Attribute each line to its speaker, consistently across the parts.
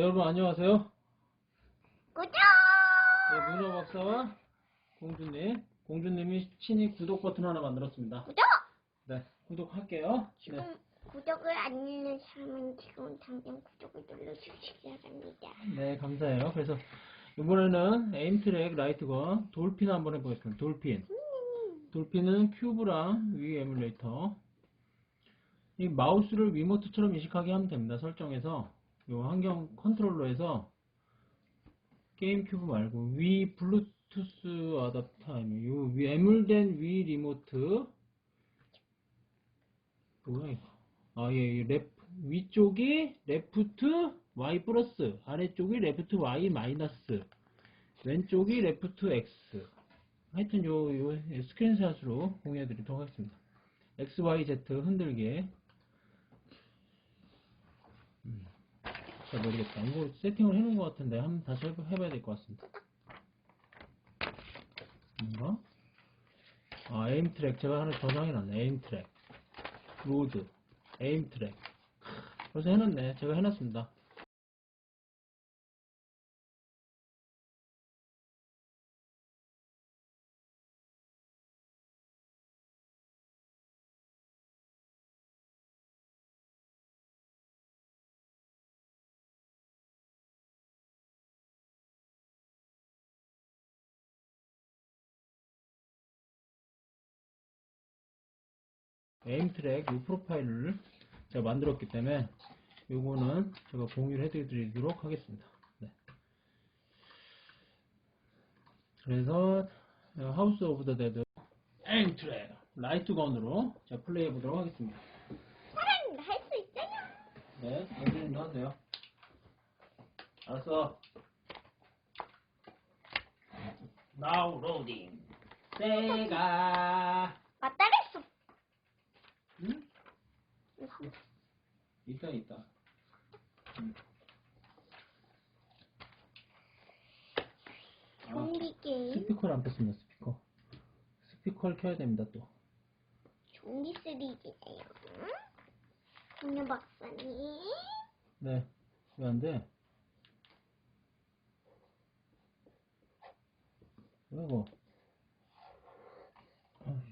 Speaker 1: 네, 여러분 안녕하세요.
Speaker 2: 구독!
Speaker 1: 네, 문어 박사와 공주님. 공주님이 친히 구독 버튼 하나 만들었습니다.
Speaker 2: 구독!
Speaker 1: 네, 구독할게요.
Speaker 2: 지금
Speaker 1: 네,
Speaker 2: 구독을 안 사람은 지금 당장 구독을 눌러주시기 바랍니다.
Speaker 1: 네, 감사해요. 그래서 이번에는 에임트랙 라이트건 돌핀 한번 해보겠습니다. 돌핀. 돌핀은 큐브랑 위 에뮬레이터. 이 마우스를 위모트처럼 인식하게 하면 됩니다. 설정에서 요 환경 컨트롤러에서 게임 큐브 말고 위 블루투스 어댑터 타임 요위 애물된 위 리모트. 뭐야 이거? 아예 랩 위쪽이 레프트 Y 플러스 아래쪽이 레프트 Y 마이너스 왼쪽이 레프트 X. 하여튼 요, 요 스크린샷으로 공유해 드리도록 하겠습니다. X, Y, Z 흔들게 음, 잘 모르겠다. 이거 세팅을 해놓은 것 같은데 한번 다시 해봐, 해봐야 될 것 같습니다. 뭔가? 아 에임 트랙 제가 하나 저장해놨네. 에임 트랙 로드 에임 트랙 벌써 해놨네. 제가 해놨습니다 에임 트랙 이 프로파일을 제가 만들었기 때문에 요거는 제가 공유를 해드리도록 하겠습니다. 네. 그래서 하우스 오브 더 데드 에임 트랙 라이트 건으로 제가 플레이해 보도록 하겠습니다.
Speaker 2: 사랑입니다. 할 수 있어요.
Speaker 1: 네, 공주님도 하세요. 알았어. Now loading. 세가.
Speaker 2: 맞다 그랬어.
Speaker 1: 응? 있다 있다. 응. 아,
Speaker 2: 좀비 게임.
Speaker 1: 스피커를 안 켰습니다. 스피커. 스피커를 켜야 됩니다 또.
Speaker 2: 좀비 시리즈예요. 오늘 박사님.
Speaker 1: 네. 왜 안 돼? 왜 이거? 아,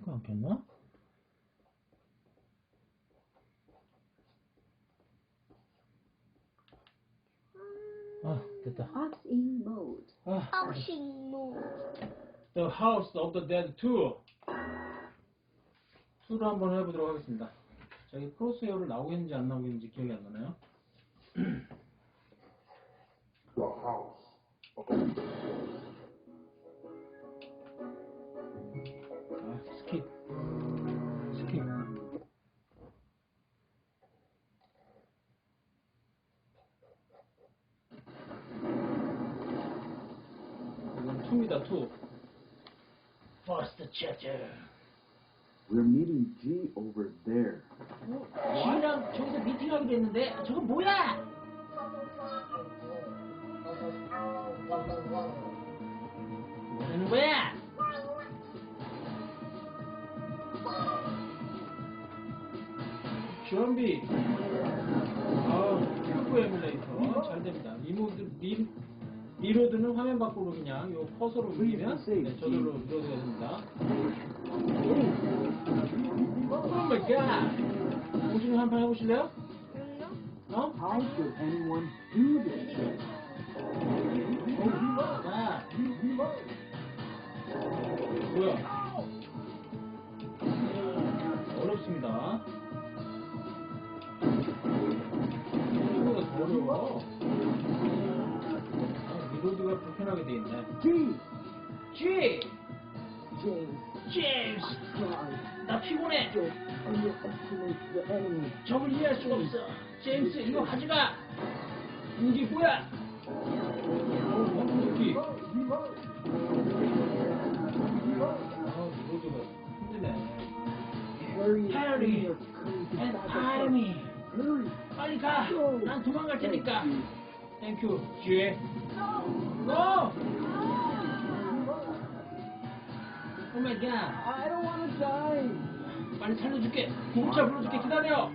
Speaker 1: 이거 안 켰나? 아, 됐다.
Speaker 3: In mode.
Speaker 1: 아,
Speaker 2: 하우싱 모.
Speaker 1: The House of the Dead 2. 2를 한번 해보도록 하겠습니다. 저기 크로스웨어를 나오겠는지 안 나오겠는지 기억이 안 나나요?
Speaker 4: The house.
Speaker 1: 아, 2입니다, 2. First chapter.
Speaker 4: We're meeting G over there.
Speaker 1: 지희랑 저기서 미팅하기로 했는데, 저거 뭐야? 뭐 하는 거야? 준비. 아, 큐브 에뮬레이터 잘 됩니다. 리모드 리 리로드는 화면 밖으로 그냥 요 커서로 옮기면 네, 저절로 리로드가 됩니다. 오 마이 갓. 공주님 한판 해보실래요? 어?
Speaker 4: How should anyone do this?
Speaker 1: 자, 뭐야? 불편하게 돼 있네.
Speaker 4: G!
Speaker 1: G!
Speaker 4: James, try.
Speaker 1: 나 피곤해!
Speaker 4: The enemy.
Speaker 1: 적을 이해할 수가 없어. 제임스, 이거 가져가! 이게 뭐야? 어. 아.
Speaker 4: Hurry and. Hurry.
Speaker 1: 빨리 가! 난 도망갈 테니까! 땡큐, 쥐. 고! 오 마이 갓.
Speaker 4: I don't want to die.
Speaker 1: 빨리 살려줄게. 구급차 불러줄게. 기다려.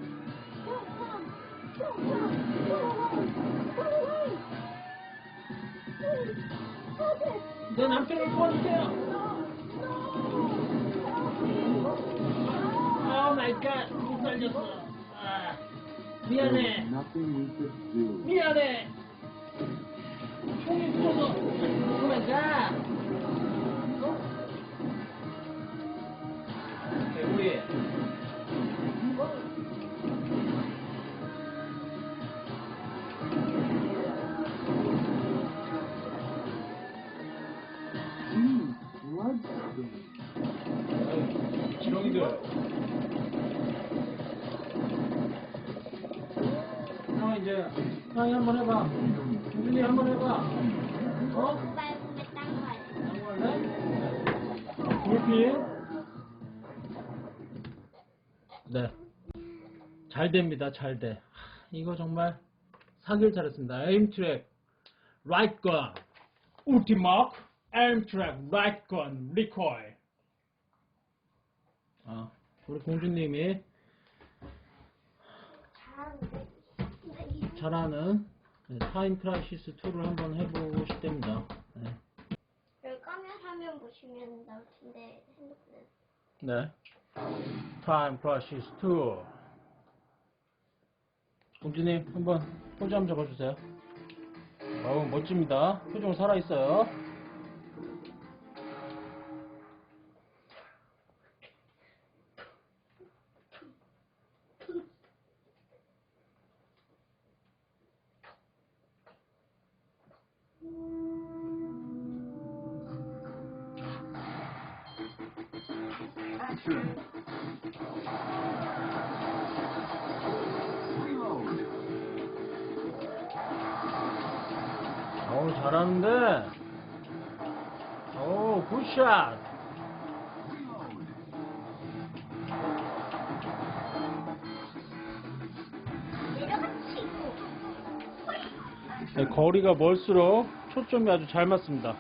Speaker 2: 어,
Speaker 1: 내 남편을 도와주세요. 오 마이 갓, 못 살렸어. 아, 미안해. 미안해. 총이 부서서. 오 마이 갓. 우리. 지렁이들. 형 이제 형이 한번 해봐. 준이 한번 해봐. 어?
Speaker 2: 할래?
Speaker 1: 볼피? 네. 잘 됩니다. 잘 돼. 하, 이거 정말 사길 잘했습니다. 에임 트랙, 라이트 건, 울티마크, 에임 트랙, 라이트 건, 리코일. 아, 우리 공주님이
Speaker 2: 잘하는
Speaker 1: 네, 타임 크라이시스 2를 한번 해보고 싶답니다. 네.
Speaker 2: 여기 까면 화면 보시면 나올 텐데 핸드폰에
Speaker 1: 네. 타임 크라이시스 2. 공주님, 한번 포즈 한번 잡아주세요. 어우, 멋집니다. 표정 살아있어요. 어우, 잘하는데. 어우, 굿샷. 네, 거리가 멀수록 초점이 아주 잘 맞습니다.